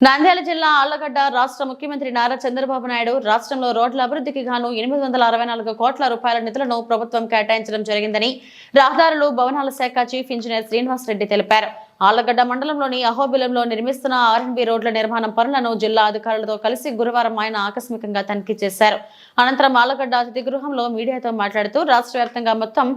నంద్యాల జిల్లా ఆళ్ళగడ్డ రాష్ట్ర ముఖ్యమంత్రి నారా చంద్రబాబు నాయుడు రాష్ట్రంలో రోడ్ల అభివృద్ధికి గాను ఎనిమిది వందల అరవై నాలుగు కోట్ల రూపాయల నిధులను ప్రభుత్వం కేటాయించడం జరిగిందని రహదారులు భవనాల శాఖ చీఫ్ ఇంజనీర్ శ్రీనివాస్ రెడ్డి తెలిపారు. ఆళ్ళగడ్డ మండలంలోని అహోబిలంలో నిర్మిస్తున్న ఆర్ఎన్బి రోడ్ల నిర్మాణం పనులను జిల్లా అధికారులతో కలిసి గురువారం ఆయన ఆకస్మికంగా తనిఖీ చేశారు. అనంతరం ఆళ్ళగడ్డ అతిథి గృహంలో మీడియాతో మాట్లాడుతూ రాష్ట్ర వ్యాప్తంగా మొత్తం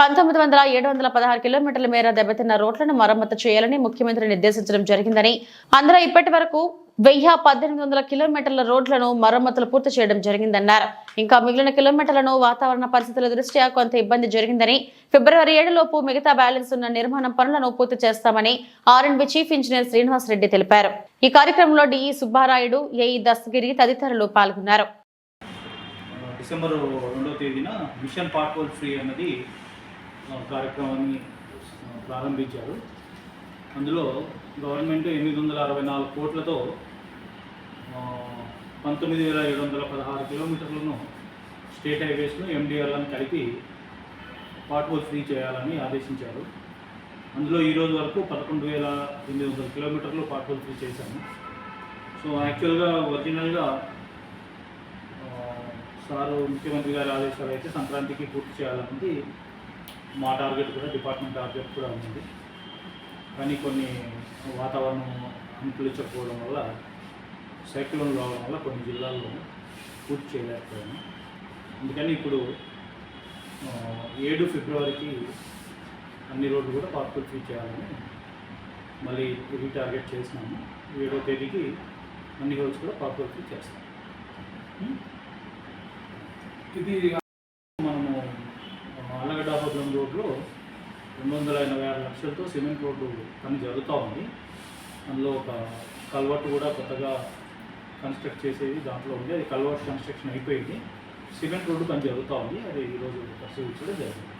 పంతొమ్మిది వందల ఏడు వందల పదహారు కిలోమీటర్ల మేర దెబ్బతిన్న రోడ్లను మరమ్మతు చేయాలని ముఖ్యమంత్రి నిర్దేశించడం జరిగిందని. అందులో ఇప్పటి వరకు వెయ్యి పద్దెనిమిది వందల కిలోమీటర్ల రోడ్లను మరమ్మతులు పూర్తి చేయడం జరిగిందన్నారు. ఇంకా మిగిలిన కిలోమీటర్లను వాతావరణ పరిస్థితుల దృష్ట్యా కొంత ఇబ్బంది జరిగిందని. ఫిబ్రవరి ఏడులోపు మిగతా బ్యాలెన్స్ ఉన్న నిర్మాణం పనులను పూర్తి చేస్తామని ఆర్ఎండ్బి చీఫ్ ఇంజనీర్ శ్రీనివాస్ రెడ్డి తెలిపారు. ఈ కార్యక్రమంలో డిఈ సుబ్బారాయుడు ఏఈ దస్తగిరి తదితరులు పాల్గొన్నారు. డిసెంబర్ రెండో తేదీన మిషన్ పార్ట్ ఫ్రీ అన్నది కార్యక్రమాన్ని ప్రారంభించారు. అందులో గవర్నమెంట్ ఎనిమిది వందల అరవై నాలుగు కోట్లతో పంతొమ్మిది వేల ఏడు వందల పదహారు కిలోమీటర్లను స్టేట్ హైవేస్ను ఎండిఆర్లను కలిపి పార్ట్వల్ ఫ్రీ చేయాలని ఆదేశించారు. అందులో ఈరోజు వరకు పదకొండు వేల ఎనిమిది వందల కిలోమీటర్లు పార్ట్వల్ ఫ్రీ చేశాము. సో యాక్చువల్గా ఒరిజినల్గా సారు ముఖ్యమంత్రి గారి ఆదేశాలు అయితే సంక్రాంతికి పూర్తి చేయాలన్నది మా టార్గెట్ కూడా డిపార్ట్మెంట్ టార్గెట్ కూడా ఉంది. కానీ కొన్ని వాతావరణం అనుకూలించకపోవడం వల్ల సైక్లోన్ రావడం వల్ల కొన్ని జిల్లాల్లో పూర్తి చేయలేకపోయాము. అందుకని ఇప్పుడు ఏడు ఫిబ్రవరికి అన్ని రోడ్లు కూడా పార్కులు ఫ్రీ చేయాలని మళ్ళీ రీటార్గెట్ చేసినాము. ఏడో తేదీకి అన్ని రోడ్స్ కూడా పార్కులు ఫ్రీ చేస్తాం. ఇది ఆలగడ్డ రోడ్లో రెండు వందల ఎనభై ఆరు లక్షలతో సిమెంట్ రోడ్డు పని జరుగుతూ ఉంది. అందులో ఒక కల్వర్ట్ కూడా కొత్తగా కన్స్ట్రక్ట్ చేసేది దాంట్లో ఉంది. అది కల్వర్ట్ కన్స్ట్రక్షన్ అయిపోయింది. సిమెంట్ రోడ్డు పని జరుగుతూ ఉంది. అది ఈరోజు పరిశీలించడం జరిగింది.